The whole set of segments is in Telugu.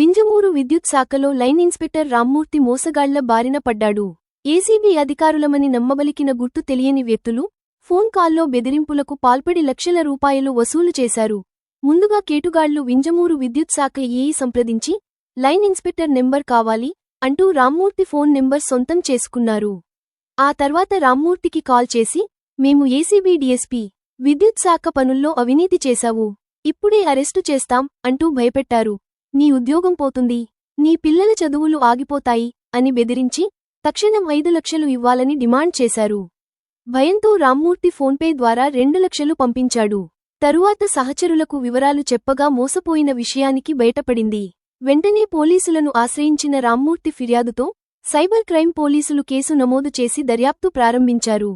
వింజమూరు శాఖలో లైన్ ఇన్స్పెక్టర్ రామ్మూర్తి మోసగాళ్ళ బారిన పడ్డాడు. ఏసీబీ అధికారులమని నమ్మబలికిన గుర్తు తెలియని వ్యక్తులు ఫోన్ కాల్లో బెదిరింపులకు పాల్పడి లక్షల రూపాయలు వసూలు చేశారు. ముందుగా కేటుగాళ్ళు వింజమూరు విద్యుత్ శాఖ ఏఈ సంప్రదించి లైన్ ఇన్స్పెక్టర్ నెంబర్ కావాలి అంటూ రామ్మూర్తి ఫోన్ నెంబర్ సొంతం చేసుకున్నారు. ఆ తర్వాత రామ్మూర్తికి కాల్ చేసి మేము ఏసీబీ డీఎస్పీ విద్యుత్ శాఖ పనుల్లో అవినీతి చేశావు ఇప్పుడే అరెస్టు చేస్తాం అంటూ భయపెట్టారు. నీ ఉద్యోగం పోతుంది నీ పిల్లల చదువులు ఆగిపోతాయి అని బెదిరించి తక్షణం ఐదు లక్షలు ఇవ్వాలని డిమాండ్ చేశారు. భయంతో రామ్మూర్తి ఫోన్పే ద్వారా రెండు లక్షలు పంపించాడు. తరువాత సహచరులకు వివరాలు చెప్పగా మోసపోయిన విషయానికి బయటపడింది. వెంటనే పోలీసులను ఆశ్రయించిన రామ్మూర్తి ఫిర్యాదుతో సైబర్ క్రైమ్ పోలీసులు కేసు నమోదు చేసి దర్యాప్తు ప్రారంభించారు.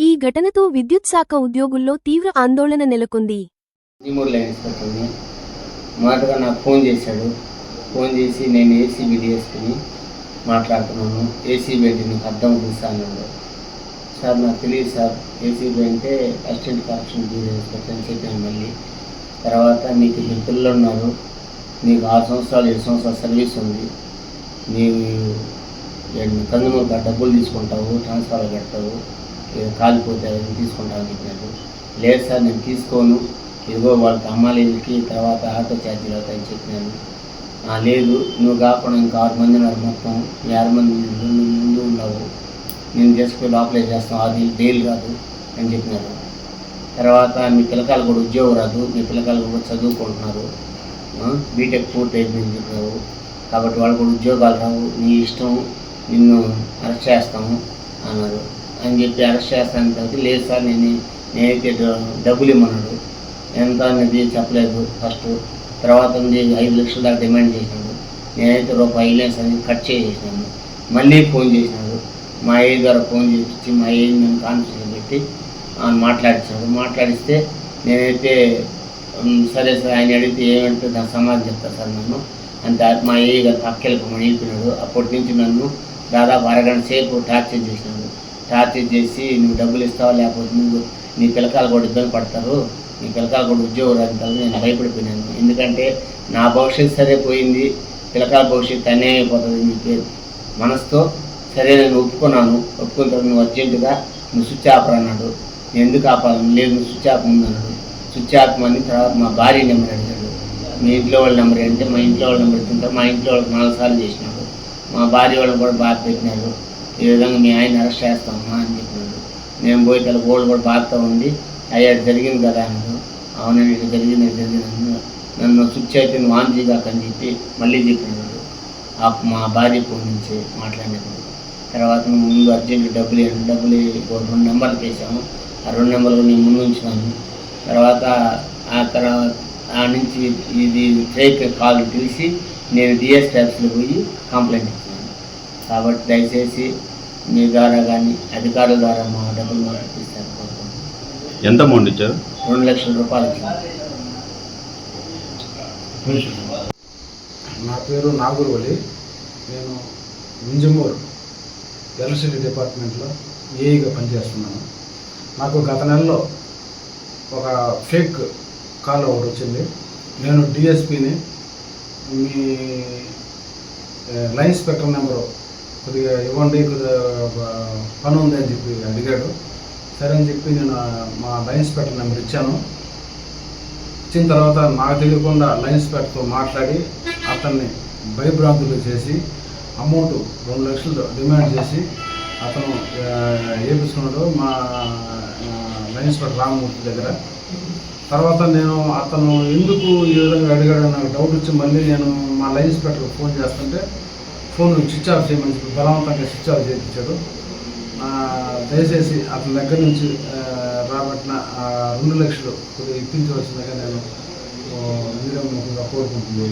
ఈ ఘటనతో విద్యుత్ శాఖ ఉద్యోగుల్లో తీవ్ర ఆందోళన నెలకొంది. మాటగా నాకు ఫోన్ చేశాడు. ఫోన్ చేసి నేను ఏసీబీ డిఎస్పీని మాట్లాడుతున్నాను. ఏసీబీ అంటే నీకు అర్థం తెలుసా సార్ నాకు తెలియదు సార్. ఏసీబీ అంటే అసిస్టెంట్ కరప్షన్ బ్యూరో అని చెప్పాను మళ్ళీ. తర్వాత నీకు ఇద్దరు పిల్లలు ఉన్నారు. నీకు ఆరు సంవత్సరాలు ఏడు సంవత్సరాలు సర్వీస్ ఉంది. నీవు కందుమూరుగా డబ్బులు తీసుకుంటావు ట్రాన్స్ఫర్ కడతావు కాలిపోతే అవి తీసుకుంటావు అని చెప్పినాడు. లేదు సార్ నేను తీసుకోను. ఇదిగో వాళ్ళకి అమ్మాయిలకి తర్వాత ఆటో ఛార్జీలు అవుతాయని చెప్పినాను లేదు నువ్వు కాకుండా ఇంకా ఆరు మంది ఉన్నారు మొత్తం. ఆరు మంది ముందు ముందు ఉన్నావు నేను చేసుకుని లోపలే చేస్తాం. అది డైలీ కాదు అని చెప్పినారు తర్వాత మీ పిల్లకాయలు కూడా ఉద్యోగం రాదు. మీ పిల్లకాయలు కూడా చదువుకుంటున్నారు. బీటెక్ పూర్తి అయిపోయింది చెప్పినావు కాబట్టి వాళ్ళు కూడా ఉద్యోగాలు రావు. నీ ఇష్టం నిన్ను అరెస్ట్ చేస్తాము అన్నారు. అని చెప్పి అరెస్ట్ చేస్తాను తర్వాత లేదు సార్ నేను నేనైతే డబ్బులు ఇమ్మన్నాడు. ఎంత అనేది చెప్పలేదు. ఫస్ట్ తర్వాత ఉంది ఐదు లక్షల దాకా డిమాండ్ చేసినాడు నేనైతే రూపాయి ఐలేస్ అని కట్ చేసేసినాను మళ్ళీ ఫోన్ చేసినాడు మా అయ్య ద్వారా ఫోన్ చేసి మా అయ్యని నేను కాన్ఫరెన్స్ పెట్టి ఆయన మాట్లాడించాడు మాట్లాడిస్తే నేనైతే సరే సార్ ఆయన అడిగితే ఏమంటే దాని సమాధానం చెప్తా సార్ నన్ను. అంటే మా అయ్య గారు పక్కకి వెళ్ళిపోయినాడు అప్పటి నుంచి నన్ను దాదాపు అరగంట సేపు టార్చర్ చేసినాడు టార్చర్ చేసి నువ్వు డబ్బులు ఇస్తావా లేకపోతే నువ్వు నీ పిల్లకాయలు కూడా ఇబ్బంది పడతారు. నీ పిల్లకాయలు కూడా ఉద్యోగం రాని తర్వాత నేను భయపడిపోయినాను ఎందుకంటే నా భవిష్యత్తు సరే పోయింది పిల్లకాయల భవిష్యత్తు అన్యాయం అయిపోతుంది అని చెప్పి మనసుతో సరే నేను ఒప్పుకున్నాను ఒప్పుకున్న తర్వాత నువ్వు అర్జెంటుగా నువ్వు స్విచ్ ఆపర్ అన్నాడు. నేను ఎందుకు ఆపాలని? లేదు నువ్వు స్విచ్ ఆప్ ముందు అన్నాడు. స్విచ్ ఆపమని తర్వాత మా భార్య నెంబర్ అడిగాడు. మీ ఇంట్లో వాళ్ళ నెంబర్ అంటే మా ఇంట్లో వాళ్ళ నెంబర్ ఎత్తుంటే మా ఇంట్లో వాళ్ళకి నాలుగు సార్లు చేసినాడు. మా భార్య వాళ్ళు కూడా బాధ పెట్టినారు ఈ విధంగా మీ ఆయన అరెస్ట్ చేస్తామా అని చెప్పినాడు. నేను పోయి తల గోల్డ్ కూడా బాధతో ఉండి అయ్యా జరిగింది కదా అన్నాడు అవునండి ఇది జరిగింది జరిగింది అన్నాడు. నన్ను స్విచ్ అయితే నువ్వు ఆన్ అని చెప్పి మళ్ళీ చెప్పినాడు. ఆ మా భార్య ఫోన్ నుంచి మాట్లాడినప్పుడు. తర్వాత ముందు అర్జెంట్ డబ్బులు డబ్బులు రెండు నెంబర్లు వేసాము ఆ రెండు నెంబర్లు నేను ముందు ఉంచినాను. తర్వాత ఆ తర్వాత ఆ నుంచి ఇది ఫేక్ కాల్ తెలిసి నేను డిఎస్ ట్యాబ్స్లో పోయి కంప్లైంట్ ఇచ్చాను. కాబట్టి దయచేసి మీ ద్వారా కానీ అధికారుల ద్వారా మా డబ్బులు మాట్లాడిస్తాను ఎంత అమౌంట్ ఇచ్చారు? రెండు లక్షల రూపాయలు నా పేరు నాగూర్వలి నేను వింజమూరు ఎలక్ట్రిసిటీ డిపార్ట్మెంట్లో ఏఈగా పనిచేస్తున్నాను. నాకు గత నెలలో ఒక ఫేక్ కాల్ ఒకటి వచ్చింది. నేను డిఎస్పిని మీ లైన్ స్పెక్టర్ నెంబరు కొద్దిగా ఇవ్వండి కొద్దిగా పని ఉంది అని చెప్పి అడిగాడు. సరే అని చెప్పి నేను మా లైన్స్పెక్టర్ నెంబర్ ఇచ్చాను. ఇచ్చిన తర్వాత నాకు తెలియకుండా లైన్ స్పెక్టర్తో మాట్లాడి అతన్ని భయభ్రాంతులు చేసి అమౌంట్ రెండు లక్షలు డిమాండ్ చేసి అతను ఆ, వేపించుకున్నాడు మా ఆ, లైన్ రామమూర్తి దగ్గర. తర్వాత నేను అతను ఎందుకు ఈ విధంగా అడిగాడో నాకు డౌట్ వచ్చి మళ్ళీ నేను మా లైన్ ఇన్స్పెక్టర్కి ఫోన్ చేస్తుంటే ఫోన్ స్విచ్ ఆఫ్ చేయమని చెప్పి బలవంతంగా స్విచ్ ఆఫ్ చేయించాడు. దయచేసి అతని దగ్గర నుంచి రాబట్టిన ఆ రెండు లక్షలు కొద్దిగా ఇప్పించవలసిందిగా నేను ఆ, మీడియా ముఖంగా కోరుకుంటుంది